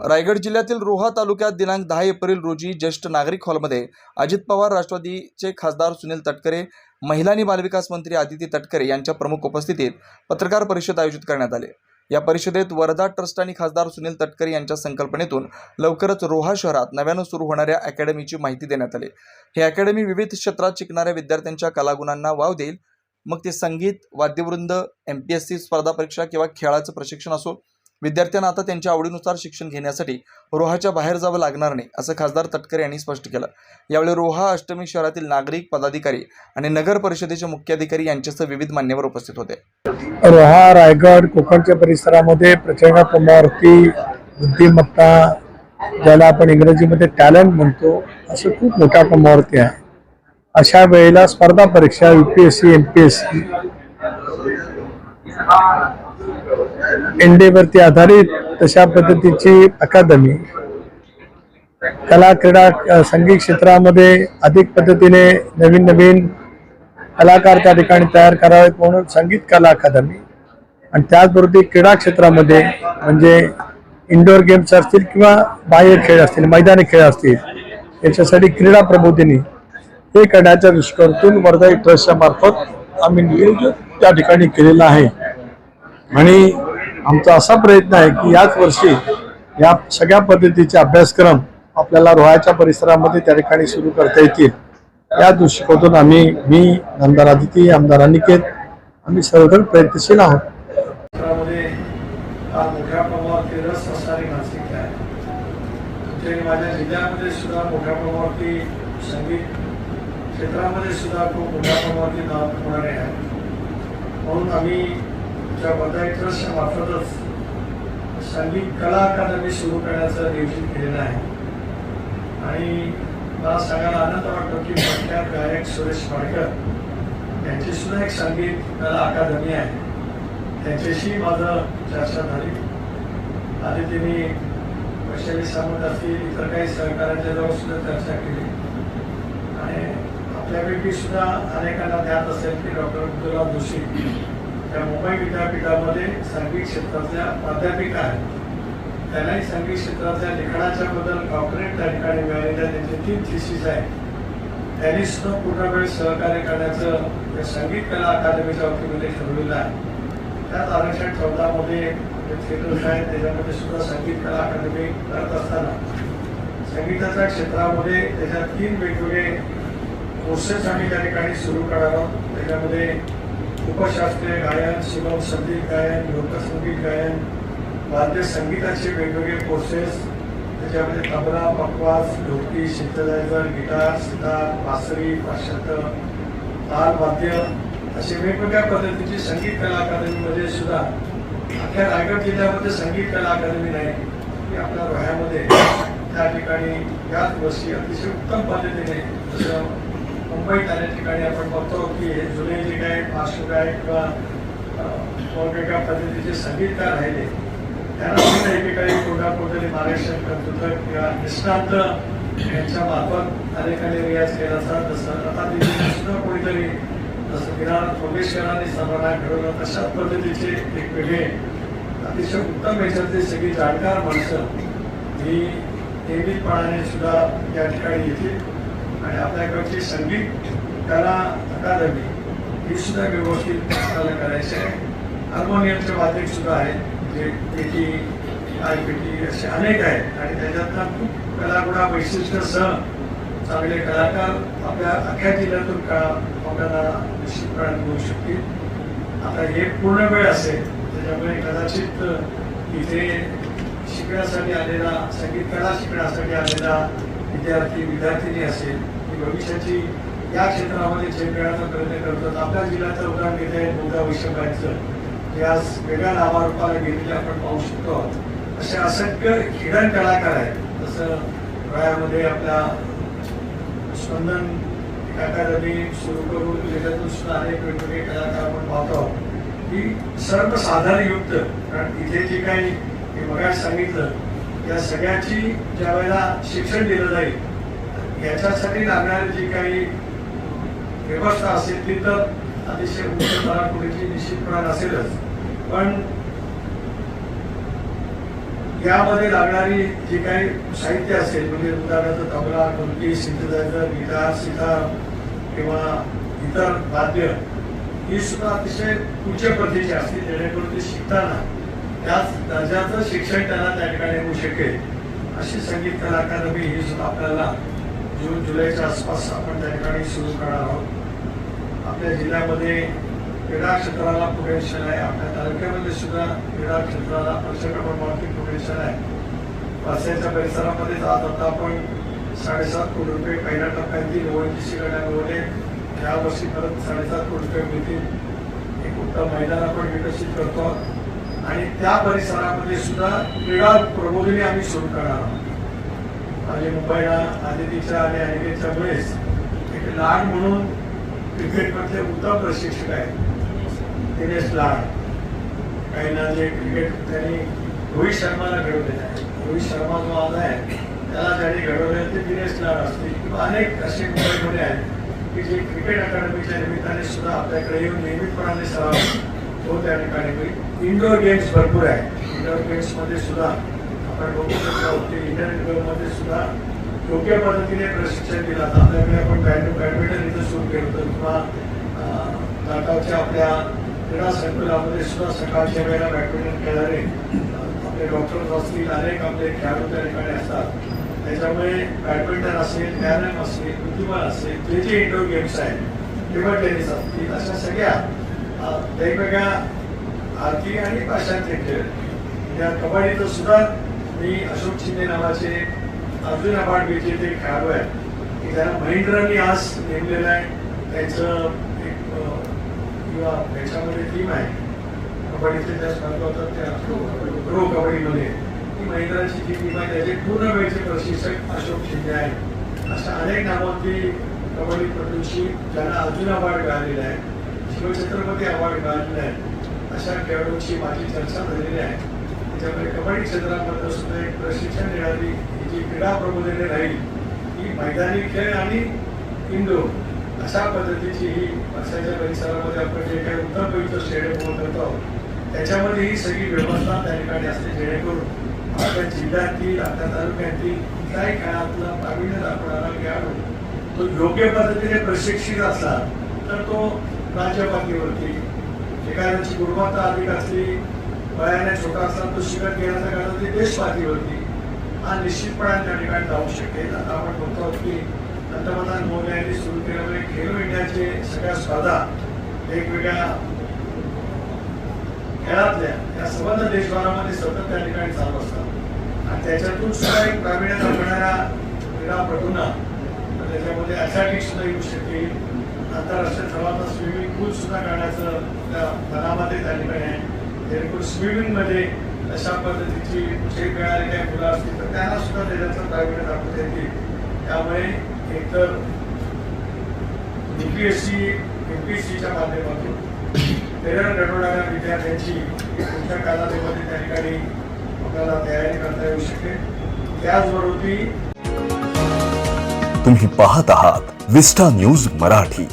रायगड जिल्ह्यातील रोहा तालुक्यात दिनांक दहा एप्रिल रोजी ज्येष्ठ नागरिक हॉलमध्ये अजित पवार राष्ट्रवादीचे खासदार सुनील तटकरे महिला आणि बालविकास मंत्री आदिती तटकरे यांच्या प्रमुख उपस्थितीत पत्रकार परिषद आयोजित करण्यात आले. या परिषदेत वरदा ट्रस्ट आणि खासदार सुनील तटकरे यांच्या संकल्पनेतून लवकरच रोहा शहरात नव्यानं सुरू होणाऱ्या अकॅडमीची माहिती देण्यात आली. ही अकॅडमी विविध क्षेत्रात शिकणाऱ्या विद्यार्थ्यांच्या कलागुणांना वाव देईल. मग ते संगीत वाद्यवृंद एम पी एस सी स्पर्धा परीक्षा किंवा खेळाचं प्रशिक्षण असो विद्यार्थ्यांना आता त्यांच्या आवडीनुसार शिक्षण घेण्यासाठी रोहाच्या बाहेर जावं लागणार नाही असं खासदार तटकरे यांनी स्पष्ट केलं. यावेळी रोहा अष्टमी शहरातील नागरिक पदाधिकारी आणि नगर परिषदेचे मुख्याधिकारी यांच्यासह विविध मान्यवर उपस्थित होते. रोहा रायगड कोकणच्या परिसरामध्ये प्रचंड प्रमाणावरती बुद्धिमत्ता ज्याला आपण इंग्रजीमध्ये टॅलेंट म्हणतो असं खूप मोठ्या प्रमाणावरती आहे. अशा वेळेला स्पर्धा परीक्षा UPSC M P S C. एनडीवरती आधारित तशा पद्धतीची अकादमी कला क्रीडा संगीत क्षेत्रामध्ये अधिक पद्धतीने नवीन नवीन कलाकार त्या ठिकाणी तयार करावेत म्हणून संगीत कला अकादमी आणि त्याचबरोबर क्रीडा क्षेत्रामध्ये म्हणजे इंडोर गेम्स असतील किंवा बाह्य खेळ असतील मैदानी खेळ असतील याच्यासाठी क्रीडा प्रबोधिनी हे करण्याच्या दृष्टीकोनातून वर्धा ट्रस्टच्या मार्फत आम्ही नियोजन त्या ठिकाणी केलेलं आहे. आणि आमचा असा प्रयत्न आहे की याच वर्षी या सगळ्या पद्धतीचे अभ्यासक्रम आपल्याला रोहाच्या परिसरामध्ये त्या ठिकाणी सुरू करता येतील. या दृष्टिकोनातून आम्ही मी आमदार आदिती आमदार अनिकेत आम्ही सर्वजण प्रयत्नशील आहोत. क्षेत्रामध्ये मोठ्या प्रमाणावरती रस असणारी मानसिकता आहे. माझ्या जिल्ह्यामध्ये सुद्धा मोठ्या प्रमाणावरती संगीत क्षेत्रामध्ये सुद्धा खूप मोठ्या प्रमाणावरती नाव होणारे आहे. म्हणून आम्ही त्या वर्धा ट्रस्टच्या मार्फतच संगीत कला अकादमी सुरू करण्याचं नियोजन केलेलं आहे. आणि मला सांगायला आनंद वाटतो की प्रख्यात गायक सुरेश वाडकर यांची सुद्धा एक संगीत कला अकादमी आहे. त्यांच्याशी माझं चर्चा झाली. आणि त्यांनी वैशाली सामंत असतील इतर काही सहकाऱ्यांच्या जवळ सुद्धा चर्चा केली. आणि आपल्यापैकी सुद्धा अनेकांना ज्ञात असेल की डॉक्टर गुलाब जोशी त्या मुंबई विद्यापीठामध्ये संगीत क्षेत्रातल्या प्राध्यापिका आहेत. त्यांनाही संगीत क्षेत्रातल्या लिखाणाच्या बद्दल डॉक्टरेट त्या ठिकाणी मिळालेल्या त्यांचे तीन थिसीस आहेत. त्यांनी सुद्धा पूर्ण वेळ सहकार्य करण्याचं या संगीत कला अकादमीच्या वतीमध्ये ठरवलेलं आहे. त्याच आरक्षण चौदामध्ये जे थिएटर्स आहेत त्याच्यामध्ये सुद्धा संगीत कला अकादमी करत असताना संगीताच्या क्षेत्रामध्ये त्याच्यात तीन वेगवेगळे कोर्सेस आम्ही त्या ठिकाणी सुरू करावं त्याच्यामध्ये उपशास्त्रीय गायन सुगम संगीत गायन लोकसंगीत गायन वाद्य संगीताचे वेगवेगळे कोर्सेस त्याच्यामध्ये तबला पकवास ढोकी सिंथलायझर गिटार सितार बासरी पाश्चात्य ताल वाद्य असे वेगवेगळ्या पद्धतीची संगीत कला अकादमीमध्ये सुद्धा अख्ख्या रायगड जिल्ह्यामध्ये संगीत कला अकादमी नाही की आपल्या रोह्यामध्ये त्या ठिकाणी याच वर्षी अतिशय उत्तम पद्धतीने जसं मुंबईत अनेक ठिकाणी आपण बघतो की हे जुने जे काही पार्श्वगायक किंवा वेगवेगळ्या पद्धतीचे संगीतकार राहिले त्यांना सुद्धा एकेकाळी कोणतरी महाराष्ट्र कर्तृत्व किंवा निष्णांत यांच्या मार्फत अनेकांनी रियाज केला असता तसं आता सुद्धा कोणीतरी जसं विरार योगेश्वरांनी सर्वांना घडवलं तशा पद्धतीचे एक वेगळे अतिशय उत्तम याच्यातली सगळी जाणकार माणसं ही नियमितपणाने सुद्धा या ठिकाणी येतील. आणि आपल्याकडची संगीत कला अकादमी ही सुद्धा व्यवस्थित आपल्याला करायची आहे. हार्मोनियमचे वादक सुद्धा आहेत जे पेटी आय पेटी असे अनेक आहेत. आणि त्याच्यातला खूप कलागुणा वैशिष्ट्यसह चांगले कलाकार आपल्या अख्ख्या जिल्ह्यातून का आपल्याला निश्चितपणे मिळू शकतील. आता हे पूर्ण वेळ असेल त्याच्यामुळे कदाचित इथे शिकण्यासाठी आलेला संगीत कला शिकण्यासाठी आलेला विद्यार्थी विद्यार्थिनी असेल की भविष्याची या क्षेत्रामध्ये झेप घेण्याचा प्रयत्न करतात आपल्या जिल्ह्याचं उदाहरण घेता येईल मुलगा वैश्वबाईचं जे आज वेगळ्या नावारूपाला गेलेले आपण पाहू शकतो. असे असंख्य हिडन कलाकार आहेत. जसं वयामध्ये आपल्या स्पंदन अकादमी सुरू करून त्याच्यातून सुद्धा अनेक वेगवेगळे कलाकार आपण पाहतो. की सर्वसाधारणयुक्त कारण इथे जे काही मी मगाशी सांगितलं या सगळ्याची ज्या वेळेला शिक्षण दिलं जाईल याच्यासाठी लागणारी जी काही व्यवस्था असेल ती तर अतिशय उच्च पराकुटीची निश्चितपणे असेलच. पण यामध्ये लागणारी जी काही साहित्य असेल म्हणजे उदाहरणार्थ तबला ढोलकी सिंथसायझर गिटार सितार किंवा इतर वाद्य ही सुद्धा अतिशय उच्च प्रतीची असतील जेणेकरून ते शिकताना त्याच दर्जाचं शिक्षण त्यांना त्या ठिकाणी होऊ शकेल अशी संगीत कला अकादमी ही सुद्धा आपल्याला जून जुलैच्या आसपास आपण त्या ठिकाणी सुरू करणार आहोत. आपल्या जिल्ह्यामध्ये क्रीडा क्षेत्राला पोटेन्शियल आहे. आपल्या तालुक्यामध्ये सुद्धा क्रीडा क्षेत्राला प्रचंड प्रमाणातील पोटेन्शियल आहे. वासेच्या परिसरामध्ये जात आता आपण साडेसात कोटी रुपये पहिल्या टप्प्यातील ओळखीशी गड्या मिळवले यावर्षी परत साडेसात कोटी रुपये मिळतील. एक उत्तम मैदान आपण विकसित करतो. आणि त्या परिसरामध्ये सुद्धा क्रीडा प्रबोधिनी आम्ही सुरू करणार आहोत. आणि मुंबईला आदितीच्या आणि अनिकेतच्या वेळेस एक लाड म्हणून क्रिकेटमधले उत्तम प्रशिक्षक आहेत. दिनेश लाड काहींना जे क्रिकेट त्यांनी रोहित शर्माला घडवलेलं आहे. रोहित शर्मा जो आज आहे त्याला ज्यांनी घडवले ते दिनेश लाड असतील किंवा अनेक असे मुंबईमध्ये आहेत की जे क्रिकेट अकादमीच्या निमित्ताने सुद्धा आपल्याकडे येऊन नियमितपणाने सराव तो त्या ठिकाणी होईल इंडोर गेम्स भरपूर आहेत. इंडोर गेम्समध्ये सुद्धा आपण बघू शकतो की इंटरनेट गेममध्ये सुद्धा योग्य पद्धतीने प्रशिक्षण दिलं जातं. आपल्याकडे आपण बॅड बॅडमिंटन इथं सुरू केलं होतं. किंवा नाटकच्या आपल्या क्रीडा संकुलामध्ये सुद्धा सकाळच्या वेळेला बॅडमिंटन खेळणारे आपले डॉक्टर्स असतील अनेक आपले खेळाडू त्या ठिकाणी असतात. त्याच्यामुळे बॅडमिंटन असेल कॅरम असेल बुद्धिबळ असेल जे जे इंडोर गेम्स आहेत टेबल टेनिस असतील अशा सगळ्या वेगवेगळ्या आरती आणि पाश्चात्य खेळ. या कबड्डीचं सुद्धा मी अशोक शिंदे नावाचे अर्जुन अवॉर्ड विजेते खेळाडू आहेत. की त्यांना महेंद्रांनी आज नेमलेलं आहे. त्याचं एक किंवा त्याच्यामध्ये टीम आहे. कबड्डीचे ज्या स्पर्धा होतात त्या प्रो कबड्डीमध्ये. ती महेंद्राची जी टीम आहे त्याचे पूर्ण वेळचे प्रशिक्षक अशोक शिंदे आहेत. अशा अनेक नामांती कबड्डीपटूंची ज्यांना अर्जुन अवॉर्ड मिळालेला आहे. शिवछत्रपती अवॉर्ड मिळालेला आहे. अशा खेळाडूंची माझी चर्चा झालेली आहे. त्याच्यामुळे कबड्डी क्षेत्रामध्ये सुद्धा एक प्रशिक्षण देणारी ही जी क्रीडा प्रबोधने राहील ही मैदानी खेळ आणि इंडोर अशा पद्धतीची ही पक्षाच्या परिसरामध्ये आपण जे काही उत्तर पवित्र स्टेडियम उभं करतो आहोत, त्याच्यामध्ये ही सगळी व्यवस्था त्या ठिकाणी असते. जेणेकरून आपल्या जिल्ह्यातील आपल्या तालुक्यातील कुठल्याही खेळातला प्रावीण्य दाखवणारा खेळाडू तो योग्य पद्धतीने प्रशिक्षित असला तर तो राज्य पातळीवरती एखाद्याची गुणवत्ता अधिक असली वयाने छोटा असला तो शिकत घेण्याचा कारण ती देश पातळीवरती हा निश्चितपणे त्या ठिकाणी जाऊ शकेल. आता आपण बोलतो आहोत की पंतप्रधान मोदी यांनी सुरू केल्यामुळे खेलो इंडियाचे सगळ्या स्पर्धा वेगवेगळ्या खेळातल्या या संबंध देशभरामध्ये सतत त्या ठिकाणी चालू असतात. आणि त्याच्यातून सुद्धा एक प्रावीण्य दाखवणाऱ्या क्रीडापटूंना त्याच्यामध्ये अथलेटिक्स सुद्धा येऊ शकेल. आंतरराष्ट्रीय स्तरावरचा स्विमिंग पूल सुद्धा काढण्याचं त्या मनामध्ये झालेलं आहे. जेणेकरून स्विमिंगमध्ये अशा पद्धतीची जे मिळाले काही मुलं असतील तर त्यांना सुद्धा त्याच्याचं प्रावीण्य दाखवता येतील त्यामुळे एकतर युपीएससी एमपीएससीच्या माध्यमातून करिअर घडवणाऱ्या विद्यार्थ्यांची पुढच्या कालावधीमध्ये त्या ठिकाणी आपल्याला तयारी करता येऊ शकेल. त्याचबरोबर तुम्ही पाहत आहात विस्टा न्यूज मराठी.